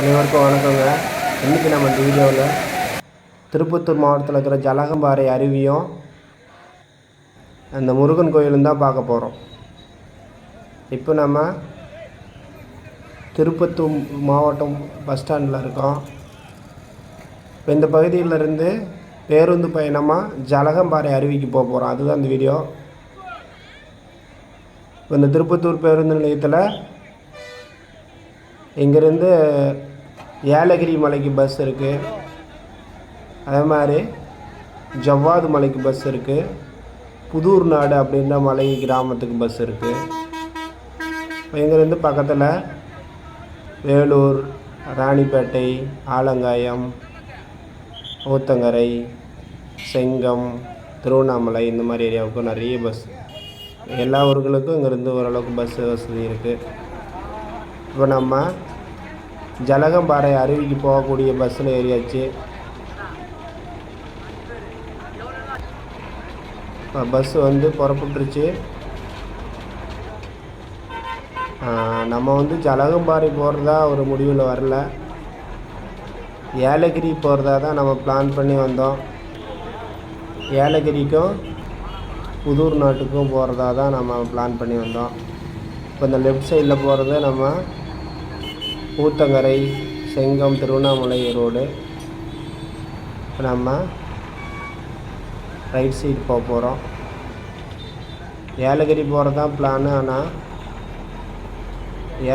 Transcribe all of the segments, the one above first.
அனைவருக்கும் வணக்கங்க. இன்றைக்கி நம்ம இந்த வீடியோவில் திருப்பத்தூர் மாவட்டத்தில் இருக்கிற ஜலகம்பாறை அருவியும் அந்த முருகன் கோயிலும் தான் பார்க்க போகிறோம் இப்போ நம்ம திருப்பத்தூர் மாவட்டம் பஸ் ஸ்டாண்டில் இருக்கோம். இப்போ இந்த பகுதியிலிருந்து பேருந்து பயணமாக ஜலகம்பாறை அருவிக்கு போக போகிறோம் அதுதான் இந்த வீடியோ. இப்போ இந்த திருப்பத்தூர் பேருந்து நிலையத்தில் இங்கேருந்து ஏலகிரி மலைக்கு பஸ் இருக்குது அதே மாதிரி ஜவ்வாது மலைக்கு பஸ் இருக்குது புதூர் நாடு அப்படின்ற மலை கிராமத்துக்கு பஸ் இருக்குது இங்கேருந்து பக்கத்தில் வேலூர் ராணிப்பேட்டை ஆலங்காயம் ஊத்தங்கரை செங்கம் திருவண்ணாமலை இந்த மாதிரி ஏரியாவுக்கும் நிறைய பஸ் எல்லா ஊர்களுக்கும் இங்கேருந்து ஓரளவுக்கு பஸ் வசதி இருக்குது இப்போ நம்ம ஜலகம்பாறை அருவிக்கு போகக்கூடிய பஸ்ஸில் ஏறியாச்சு. பஸ் வந்து புறப்பட்டுருச்சு. நம்ம வந்து ஜலகம்பாறை போகிறதா ஒரு முடிவில் வரல. ஏலகிரி போகிறதா தான் நம்ம பிளான் பண்ணி வந்தோம். ஏலகிரிக்கும் புதூர் நாட்டுக்கும் போகிறதா தான் நம்ம பிளான் பண்ணி வந்தோம். இப்போ இந்த லெஃப்ட் சைடில் போகிறது நம்ம ஊத்தங்கரை செங்கம் திருவண்ணாமலை ரோடு நம்ம ரைட் சைடு போக போகிறோம் ஏலகிரி போகிறது தான் பிளானு ஆனால்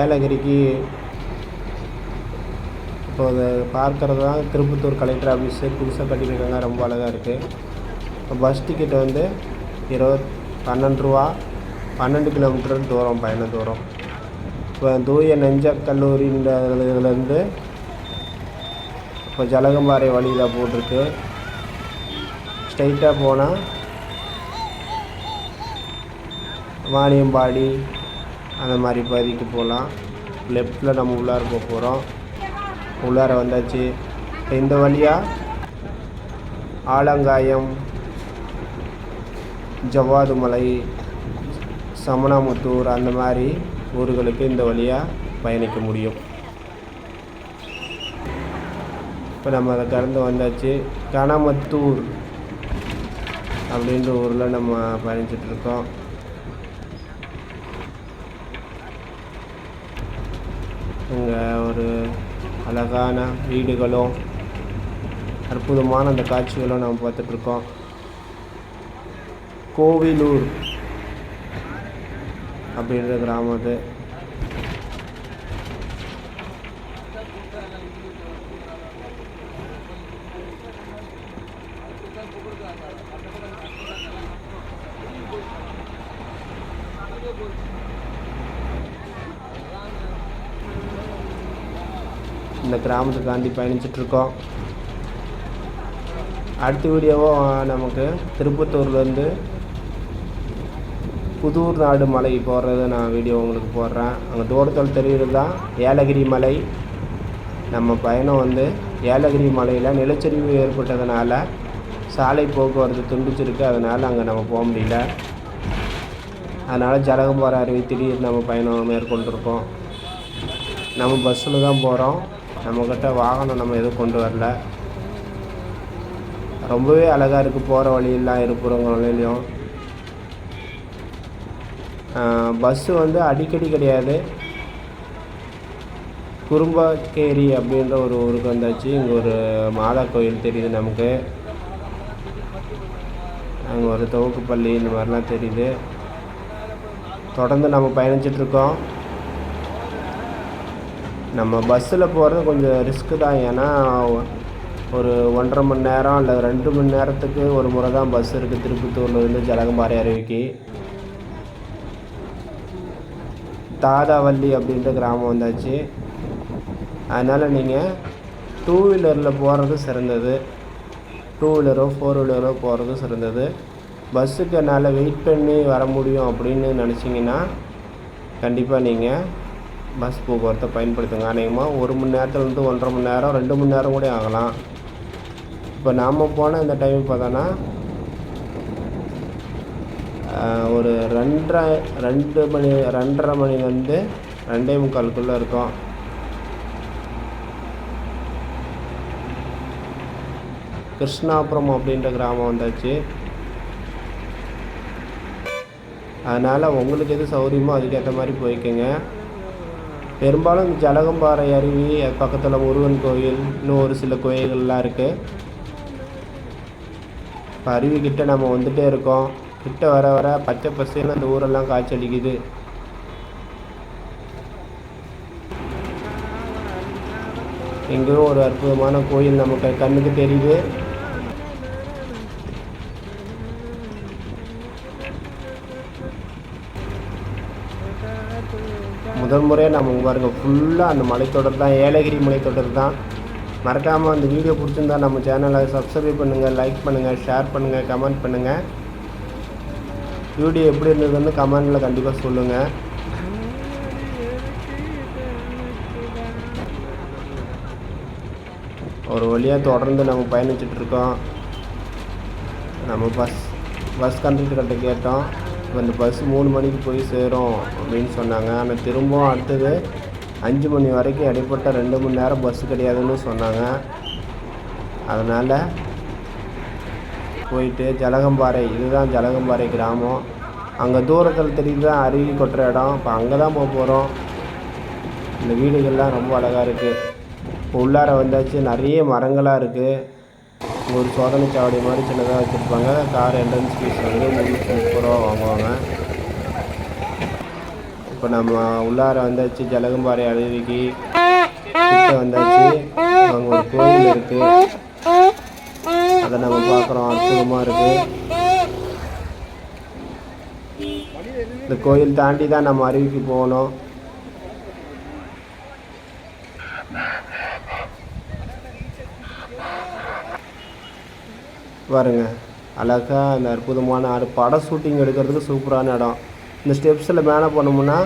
ஏலகிரிக்கு இப்போ அதை பார்க்கறது தான் திருப்பத்தூர் கலெக்டர் ஆஃபீஸு புதுசாக கட்டியிருக்காங்க ரொம்ப அழகாக இருக்குது இப்போ பஸ் டிக்கெட் வந்து இருபத் பன்னெண்டு ரூபா பன்னெண்டு கிலோமீட்டர் தூரம் பயண தூரம். இப்போ தூய நெஞ்ச கல்லூரின்ற இதுலேருந்து இப்போ ஜலகம்பாறை வழியில் போட்டிருக்கு. ஸ்ட்ரைட்டாக போனால் வாணியம்பாடி அந்த மாதிரி பகுதிக்கு போகலாம் லெஃப்டில் நம்ம உள்ளார போக போகிறோம் உள்ளார வந்தாச்சு. இந்த வழியாக ஆலங்காயம் ஜவ்வாது மலை சமணமுத்தூர் அந்த மாதிரி ஊர்களுக்கு இந்த வழியாக பயணிக்க முடியும். இப்போ நம்ம அதை கடந்து வந்தாச்சு. கனமத்தூர் அப்படின்ற ஊரில் நம்ம பயணிச்சிட்ருக்கோம் இங்கே ஒரு அழகான வீடுகளும் அற்புதமான அந்த காட்சிகளும் நம்ம பார்த்துட்ருக்கோம் கோவிலூர். அப்படின்ற கிராமம் அது இந்த கிராமத்துக்காண்டி பயணிச்சிட்ருக்கோம். அடுத்த வீடியோவும் நமக்கு திருப்பத்தூர்லேருந்து புதூர் நாடு மலை போடுறத நான் வீடியோ உங்களுக்கு போடுறேன். அங்கே தூரத்தில் தெரியுது தான் ஏலகிரி மலை. நம்ம பயணம் வந்து ஏலகிரி மலையில் நிலச்சரிவு ஏற்பட்டதுனால சாலை போக்குவரத்து துண்டிச்சிருக்கு. அதனால் அங்கே நம்ம போக முடியல. அதனால் ஜலகம்பாறை அருவி திடீர்னு நம்ம பயணம் மேற்கொண்டிருக்கோம். நம்ம பஸ்ஸில் தான் போகிறோம் நம்மக்கிட்ட வாகனம் நம்ம எதுவும் கொண்டு வரல. ரொம்பவே அழகாக இருக்குது போகிற வழியெல்லாம் இருப்புறங்களையும் பஸ்ஸு வந்து அடிக்கடி கிடையாது. குறும்பக்கேரி அப்படின்ற ஒரு ஊருக்கு வந்தாச்சு. இங்கே ஒரு மாதா கோயில் தெரியுது நமக்கு. அங்கே ஒரு துவக்குப்பள்ளி இந்த மாதிரிலாம் தெரியுது. தொடர்ந்து நம்ம பயணிச்சிட்ருக்கோம் நம்ம பஸ்ஸில் போகிறது கொஞ்சம் ரிஸ்க்கு தான். ஏன்னா ஒரு ஒன்றரை மணி நேரம் இல்லை ரெண்டு மணி நேரத்துக்கு ஒரு முறை தான் பஸ் இருக்குது திருப்பத்தூர்லேருந்து ஜலகம்பாறை அருவிக்கு. தாதாவல்லி அப்படின்ற கிராமம் வந்தாச்சு. அதனால் நீங்கள் டூ வீலரில் போகிறது சிறந்தது. டூ வீலரோ ஃபோர் வீலரோ போகிறது சிறந்தது. பஸ்ஸுக்கு என்னால் வெயிட் பண்ணி வர முடியும் அப்படின்னு நினச்சிங்கன்னா கண்டிப்பாக நீங்கள் பஸ் போக்குவரத்தை பயன்படுத்துங்க. அநேகமாக ஒரு மணி நேரத்துலேருந்து ஒன்றரை மணி நேரம் ரெண்டு மணி நேரம் கூட ஆகலாம். இப்போ நாம் போன இந்த டைம் பார்த்தோன்னா ஒரு ரெண்டரை ரெண்டு மணி ரெண்டரை மணிலேருந்து ரெண்டே முக்காலுக்குள்ளே இருக்கும். கிருஷ்ணாபுரம் அப்படின்ற கிராமம் வந்தாச்சு. அதனால் உங்களுக்கு எது சௌகரியமோ அதுக்கேற்ற மாதிரி போய்க்குங்க. பெரும்பாலும் ஜலகம்பாறை அருவி அது பக்கத்தில் முருகன் கோயில் இன்னும் ஒரு சில கோயில்கள்லாம் இருக்குது இப்போ அருவிக்கிட்ட நம்ம வந்துகிட்டே இருக்கோம். கிட்ட வர வர பச்சை பசேன்னு அந்த ஊரெல்லாம் காய்ச்சலிக்குது எங்கேயும் ஒரு அற்புதமான கோயில் நமக்கு கண்ணுக்கு தெரியுது. முதல் முறையாக நம்ம பாருங்க ஃபுல்லாக அந்த மலைத்தொடர் தான் ஏலகிரி மலைத்தொடர் தான். மறக்காமல் அந்த வீடியோ பிடிச்சிருந்தா நம்ம சேனலை சப்ஸ்கிரைப் பண்ணுங்கள் லைக் பண்ணுங்கள் ஷேர் பண்ணுங்கள் கமெண்ட் பண்ணுங்கள் வீடியோ எப்படி இருந்ததுன்னு கமெண்டில் கண்டிப்பாக சொல்லுங்கள் ஒரு வழியாக தொடர்ந்து நம்ம பயணிச்சிட்ருக்கோம் நம்ம பஸ் பஸ் கண்டக்டர்கிட்ட கேட்டோம். இப்போ இந்த பஸ் மூணு மணிக்கு போய் சேரும் அப்படின்னு சொன்னாங்க. ஆனால் திரும்பவும் அடுத்தது அஞ்சு மணி வரைக்கும் இடைப்பட்ட ரெண்டு மணி நேரம் பஸ் கிடையாதுன்னு சொன்னாங்க. அதனால் போயிட்டு ஜலகம்பாறை இதுதான் ஜலகம்பாறை கிராமம். அங்கே தூரத்தில் தெரியுது? தான் அருவி கொட்டுற இடம். இப்போ அங்கே தான் போக போகிறோம் இந்த வீடுகள்லாம் ரொம்ப அழகாக இருக்குது இப்போ உள்ளார வந்தாச்சு நிறைய மரங்களாக இருக்குது ஒரு சோதனை சாவடி மாதிரி சின்னதாக வச்சுருப்பாங்க. கார் என்ட்ரன்ஸ் ஃபீஸ் வந்து முந்நூற்றி முப்பது ரூபா வாங்குவாங்க. இப்போ நம்ம உள்ளார வந்தாச்சு ஜலகம்பாறை அருவிக்கு. கிட்ட வந்தாச்சு. அங்கே ஒரு கோயில் இருக்குது அதை நம்ம பார்க்குறோம். அற்புதமாக இருக்குது இந்த கோயில் தாண்டி தான் நம்ம அருவிக்கு போகணும். பாருங்க. அழகாக அந்த அற்புதமான ஆறு படம் ஷூட்டிங் எடுக்கிறதுக்கு சூப்பரான இடம். இந்த ஸ்டெப்ஸில் மேலே போனோம்னா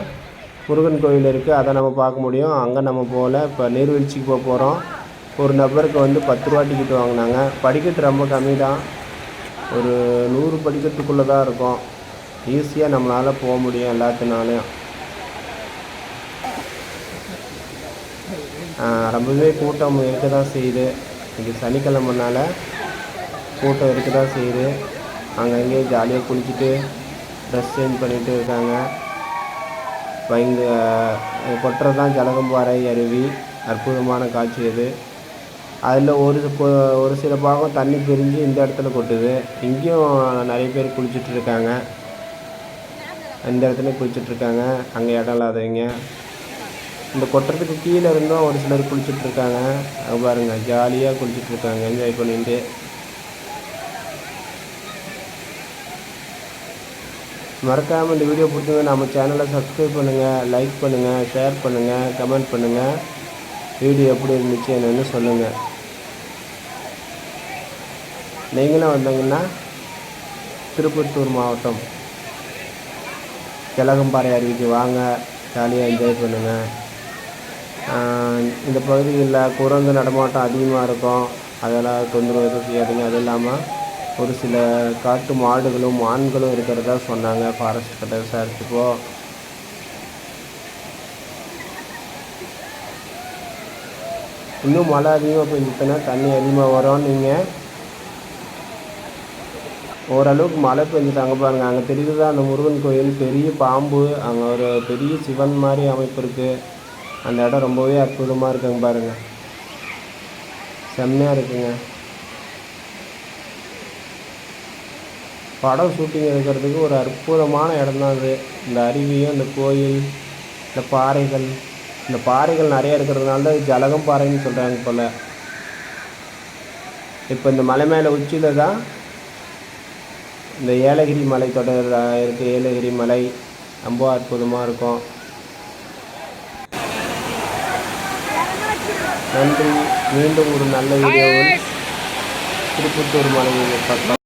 முருகன் கோயில் இருக்குது அதை நம்ம பார்க்க முடியும். அங்கே நம்ம போகல. இப்போ நீர்வீழ்ச்சிக்கு போக போகிறோம் ஒரு நபருக்கு வந்து பத்து ரூபா டிக்கெட் வாங்கினாங்க. படிக்கட்டு ரொம்ப கம்மி தான் ஒரு நூறு படிக்கட்டுக்குள்ளே தான் இருக்கும். ஈஸியாக நம்மளால் போக முடியும் எல்லாத்தினாலையும். ரொம்பவே கூட்டம் இருக்க தான் செய்யுது. இன்றைக்கி சனிக்கிழமைனால கூட்டம் இருக்க தான் செய்யுது அங்கங்கே ஜாலியாக குளிச்சுட்டு ட்ரெஸ் சேஞ்ச் பண்ணிகிட்டு இருக்காங்க. இங்கே கொட்டுறது தான் ஜலகம்பாறை அருவி. அற்புதமான காட்சி இது அதில் ஒரு ஒரு சில பாகம் தண்ணி பிரிஞ்சு இந்த இடத்துல கொட்டுது. இங்கேயும் நிறைய பேர் குளிச்சுட்டு இருக்காங்க. இந்த இடத்துல குளிச்சுட்ருக்காங்க அங்கே இடம் இல்லாதவங்க. இந்த கொட்டுறதுக்கு கீழே இருந்தும் ஒரு சிலர் குளிச்சுட்ருக்காங்க அது பாருங்க ஜாலியாக குளிச்சிட்ருக்காங்க என்ஜாய் பண்ணிட்டு. மறக்காமல் இந்த வீடியோ பிடிச்சவங்க நம்ம சேனலை சப்ஸ்கிரைப் பண்ணுங்கள் லைக் பண்ணுங்கள் ஷேர் பண்ணுங்கள் கமெண்ட் பண்ணுங்கள் வீடியோ எப்படி இருந்துச்சு என்னென்னு சொல்லுங்கள் நீங்களும் வந்தீங்கன்னா திருப்பத்தூர் மாவட்டம் கிழகம்பாறை அருவிக்கு வாங்க ஜாலியாக என்ஜாய் பண்ணுங்கள் இந்த பகுதியில் குரங்கு நடமாட்டம் அதிகமாக இருக்கும். அதெல்லாம் தொந்தரவு எதுவும் செய்யாதீங்க. அதுவும் இல்லாமல் ஒரு சில காட்டு மாடுகளும் மான்களும் இருக்கிறதா சொன்னாங்க. ஃபாரஸ்ட் கிட்ட விசாரிச்சப்போ இன்னும் மழை அதிகமாக பெஞ்சிச்சுன்னா தண்ணி அதிகமாக வரும் நீங்கள் ஓரளவுக்கு மழை பெஞ்சிட்டாங்க அங்கே பாருங்க. அங்கே தெரியுது அந்த முருகன் கோயில் பெரிய பாம்பு அங்கே ஒரு பெரிய சிவன் மாதிரி அமைப்பு இருக்குது அந்த இடம் ரொம்பவே அற்புதமாக இருக்குங்க பாருங்க. செம்மையாக இருக்குங்க. படம் ஷூட்டிங் எடுக்கிறதுக்கு ஒரு அற்புதமான இடம் தான் அது. இந்த அருவியும் இந்த கோயில் இந்த பாறைகள். இந்த பாறைகள் நிறைய இருக்கிறதுனால தான் ஜலகம் பாறைன்னு சொல்கிறாங்க போல். இப்போ இந்த மலை மேலே உச்சியில் தான் இந்த ஏலகிரி மலை தொடர் இருக்குது ஏலகிரி மலை ரொம்ப அற்புதமாக இருக்கும். நன்றி. மீண்டும் ஒரு நல்ல வீடியோவில் திருப்பத்தூர் மலையை பக்கம்